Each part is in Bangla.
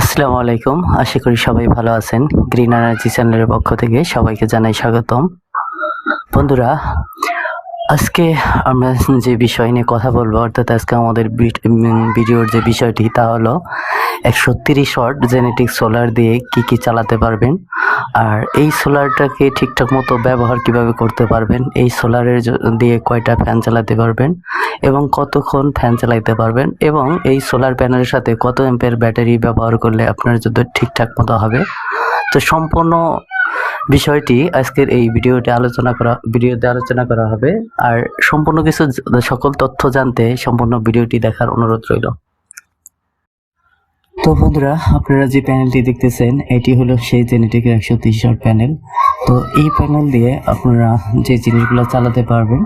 আসসালামু আলাইকুম। আশা করি সবাই ভালো আছেন। গ্রিন এনার্জি চ্যানেলের পক্ষ থেকে সবাইকে জানাই স্বাগতম। বন্ধুরা আজকে আমরা যে বিষয় নিয়ে কথা বলব, অর্থাৎ আজকে আমাদের ভিডিওর যে বিষয়টি, তা হলো একশো তিরিশ ওয়াট জেনেটিক সোলার দিয়ে কি কি চালাতে পারবেন আর এই সোলারটাকে ঠিকঠাক মতো ব্যবহার কীভাবে করতে পারবেন, এই সোলারের দিয়ে কয়টা ফ্যান চালাতে পারবেন এবং কতক্ষণ ফ্যান চালাতে পারবেন এবং এই সোলার প্যানেলের সাথে কত এম্পের ব্যাটারি ব্যবহার করলে আপনার যদি ঠিকঠাক মতো হবে। তো সম্পূর্ণ বিষয়টি আজকের এই ভিডিওতে আলোচনা করা, ভিডিওতে আলোচনা করা হবে। আর সম্পূর্ণ কিছু সকল তথ্য জানতে সম্পূর্ণ ভিডিওটি দেখার অনুরোধ রইল। তো বন্ধুরা, আপনারা যে প্যানেলটি দেখতেছেন, এটি হলো সেই জেনেটিকের একশো তিরিশ প্যানেল। তো এই প্যানেল দিয়ে আপনারা যে জিনিসগুলো চালাতে পারবেন,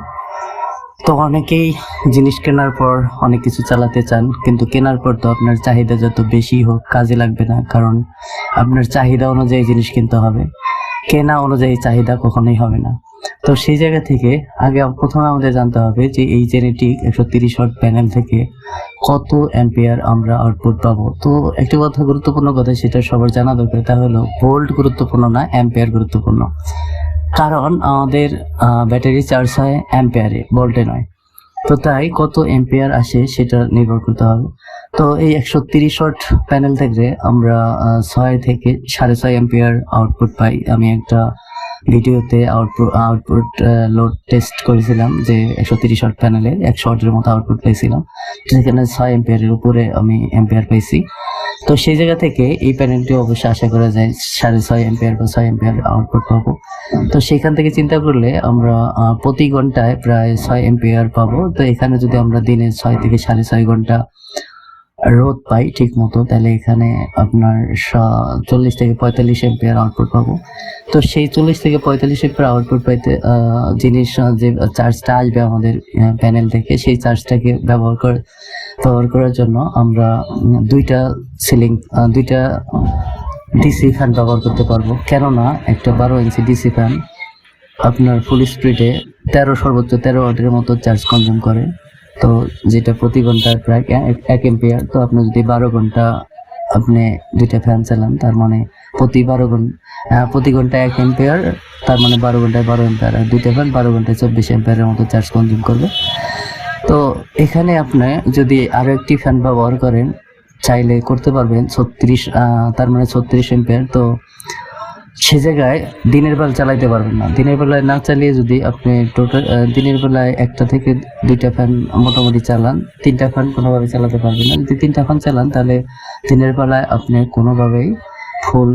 তো অনেকেই জিনিস কেনার পর অনেক কিছু চালাতে চান, কিন্তু কেনার পর তো আপনার চাহিদা যত বেশি হোক কাজে লাগবে না, কারণ আপনার চাহিদা অনুযায়ী জিনিস কিনতে হবে। কেনা অনুযায়ী চাহিদা কখনোই হবে না। তো সেই জায়গা থেকে আগে প্রথমে আমাদের জানতে হবে যে এই জেনেটিক একশো তিরিশ প্যানেল থেকে কত অ্যাম্পিয়ার আমরা আউটপুট পাবো। তো একটি কথা গুরুত্বপূর্ণ কথা, সেটা সবার জানা দরকার, তা হলো ভোল্ট গুরুত্বপূর্ণ না, অ্যাম্পিয়ার গুরুত্বপূর্ণ। কারণ আমাদের ব্যাটারি চার্জ হয় অ্যাম্পিয়ারে, ভোল্টে নয়। তো তাই কত এম্পিয়ার আসে সেটা নির্ভর করতে হবে। তো এই একশো তিরিশ ওয়াট প্যানেল থেকে আমরা ছয় থেকে সাড়ে ছয় এম্পিয়ার আউটপুট পাই। আমি একটা ভিডিওতে আউটপুট আউটপুট লোড টেস্ট করেছিলাম যে একশো তিরিশ ওয়াট প্যানেলে একশো ওয়াটের মতো আউটপুট পেয়েছিলাম সেখানে ছয় এম্পিয়ারের উপরে আমি এম্পিয়ার পেয়েছি তো সেই জায়গা থেকে এই প্যানেলটি অবশ্যই আশা করা যায় সাড়ে ছয় এম্পিয়ার বা ছয় এম্পিয়ার আউটপুট পাবো। তো সেখান থেকে চিন্তা করলে আমরা প্রতি ঘন্টায় প্রায় ছয় এম্পিয়ার পাবো। তো এখানে যদি আমরা দিনে ছয় থেকে সাড়ে ছয় ঘণ্টা রোদ পাই ঠিক মতো, তাহলে এখানে আপনার চল্লিশ থেকে পঁয়তাল্লিশ এম্পিয়ার আউটপুট পাবো। তো সেই চল্লিশ থেকে পঁয়তাল্লিশ এম্পিয়ার আউটপুট পাইতে জিনিস যে চার্জটা আসবে আমাদের প্যানেল থেকে, সেই চার্জটাকে ব্যবহার করে, ব্যবহার করার জন্য আমরা দুইটা সিলিং দুইটা ডিসি ফ্যান ব্যবহার করতে পারব। কেননা একটা বারো ইঞ্চি ডিসি ফ্যান আপনার ফুল স্পিডে তেরো সর্বোচ্চ তেরো ওয়াটের মতো চার্জ কনজিউম করে। তো যেটা প্রতি ঘন্টায় প্রায় এক- এম্পিয়ার তো আপনি যদি বারো ঘণ্টা আপনি দুইটা ফ্যান চালান, তার মানে প্রতি বারো ঘণ্টা প্রতি ঘন্টায় এক এম্পিয়ার তার মানে বারো ঘন্টায় বারো এম্পিয়ার আর দুইটা ফ্যান বারো ঘন্টায় চব্বিশ এম্পিয়ারের মতো চার্জ কনজিউম করবে। তো এখানে আপনি যদি আরও একটি ফ্যান ব্যবহার করেন, চাইলে করতে পারবেন ছত্রিশ তার মানে ছত্রিশ এম্পিয়ার তো সে জায়গায় দিনের বেলা চালাইতে পারবেন না। দিনের বেলায় না চালিয়ে যদি আপনি টোটাল দিনের বেলায় একটা থেকে দুইটা ফ্যান মোটামুটি চালান, তিনটা ফ্যান কোনোভাবে চালাতে পারবেন না। যদি তিনটা ফ্যান চালান, তাহলে দিনের বেলায় আপনি কোনোভাবেই ফুল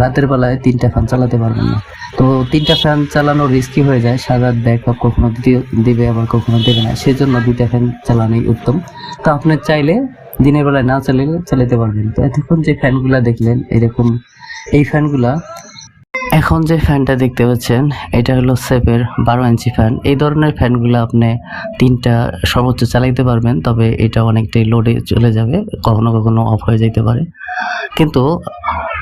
রাতের বেলায় তিনটা ফ্যান চালাতে পারবেন না। তো তিনটা ফ্যান চালানো রিস্কি হয়ে যায়, সারা রাত ব্যাকআপ কখনো দিবে, আবার কখনো দেবে না। সেজন্য দুইটা ফ্যান চালানোই উত্তম। তো আপনি চাইলে দিনের বেলায় না চালিয়ে চালাতে পারবেন। তো এতক্ষণ যে ফ্যানগুলো দেখলেন, এরকম এই ফ্যানগুলা। এখন যে ফ্যানটা দেখতে পাচ্ছেন, এটা হলো সেপের বারো ইঞ্চি ফ্যান। এই ধরনের ফ্যানগুলো আপনি তিনটা সর্বোচ্চ চালাইতে পারবেন, তবে এটা অনেকটাই লোডে চলে যাবে, কখনো কখনো অফ হয়ে যেতে পারে। কিন্তু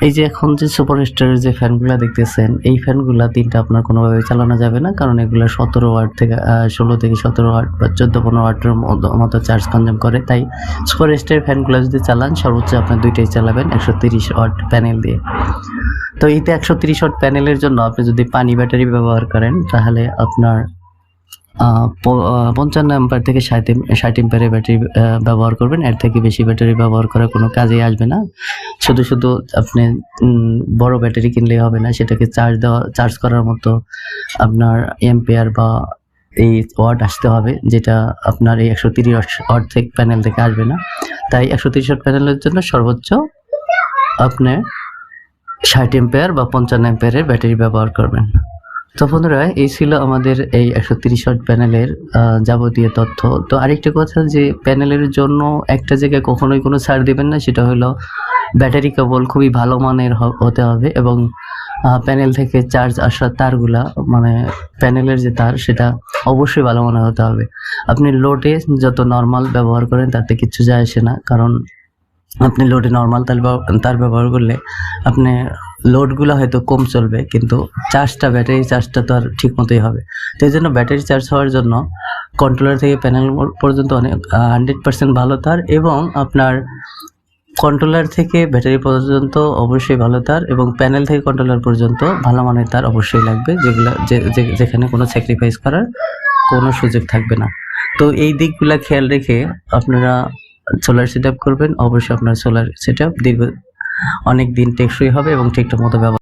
এই যে এখন যে সুপার স্টারের যে ফ্যানগুলো দেখতেছেন, এই ফ্যানগুলো তিনটা আপনার কোনোভাবে চালানো যাবে না, কারণ এগুলো সতেরো ওয়াট থেকে ষোলো থেকে সতেরো ওয়াট বা চোদ্দ, পনেরো ওয়াটের মতো- চার্জ কনজিউম করে। তাই সুপার স্টারের ফ্যানগুলো যদি চালান, সর্বোচ্চ আপনি দুইটাই চালাবেন, একশো তিরিশ ওয়াট প্যানেল দিয়ে। তো এইতে একশো তিরিশ ওয়াট প্যানেলের জন্য আপনি যদি পানি ব্যাটারি ব্যবহার করেন, তাহলে আপনার পঞ্চান্ন অ্যাম্পার থেকে ষাট ষাট এম্পারের ব্যাটারি ব্যবহার করবেন। এর থেকে বেশি ব্যাটারি ব্যবহার করা কোনো কাজেই আসবে না। শুধু শুধু আপনি বড় ব্যাটারি কিনলে হবে না, সেটাকে চার্জ দেওয়া চার্জ করার মতো আপনার এম্পিয়ার বা এই ওয়াট আসতে হবে, যেটা আপনার এই একশো তিরিশ থেকে প্যানেল থেকে আসবে না। তাই একশো তিরিশ প্যানেলের জন্য সর্বোচ্চ আপনি ষাট এম্পেয়ার বা পঞ্চান্ন এম্পেয়ারের ব্যাটারি ব্যবহার করবেন। তো বন্ধুরা, এই ছিল আমাদের এই একশো তিরিশ প্যানেলের যাবতীয় তথ্য। তো আরেকটা কথা যে, প্যানেলের জন্য একটা জায়গায় কখনোই কোনো ছাড় দিবেন না, সেটা হলো ব্যাটারি কেবল খুবই ভালো মানের হতে হবে এবং প্যানেল থেকে চার্জ আসার তারগুলা মানে প্যানেলের যে তার, সেটা অবশ্যই ভালো মানের হতে হবে। আপনি লোডে যত নর্মাল ব্যবহার করেন, তাতে কিছু যায় আসে না, কারণ আপনি লোডে নর্মাল তার তার ব্যবহার করলে আপনি লোডগুলো হয়তো কম চলবে, কিন্তু চার্জটা ব্যাটারি চার্জটা তো আর ঠিক মতোই হবে। তো এই জন্য ব্যাটারি চার্জ হওয়ার জন্য কন্ট্রোলার থেকে প্যানেল পর্যন্ত অনেক হান্ড্রেড পার্সেন্ট ভালো তার এবং আপনার কন্ট্রোলার থেকে ব্যাটারি পর্যন্ত অবশ্যই ভালো তার এবং প্যানেল থেকে কন্ট্রোলার পর্যন্ত ভালো মানের তার অবশ্যই লাগবে, যেগুলো যেখানে কোনো স্যাক্রিফাইস করার কোনো সুযোগ থাকবে না। তো এই দিকগুলা খেয়াল রেখে আপনারা সোলার সেট করবেন, অবশ্যই আপনার সোলার সেট দীর্ঘ অনেক দিন টেকসই হবে এবং ঠিকঠাক মতো ব্যবহার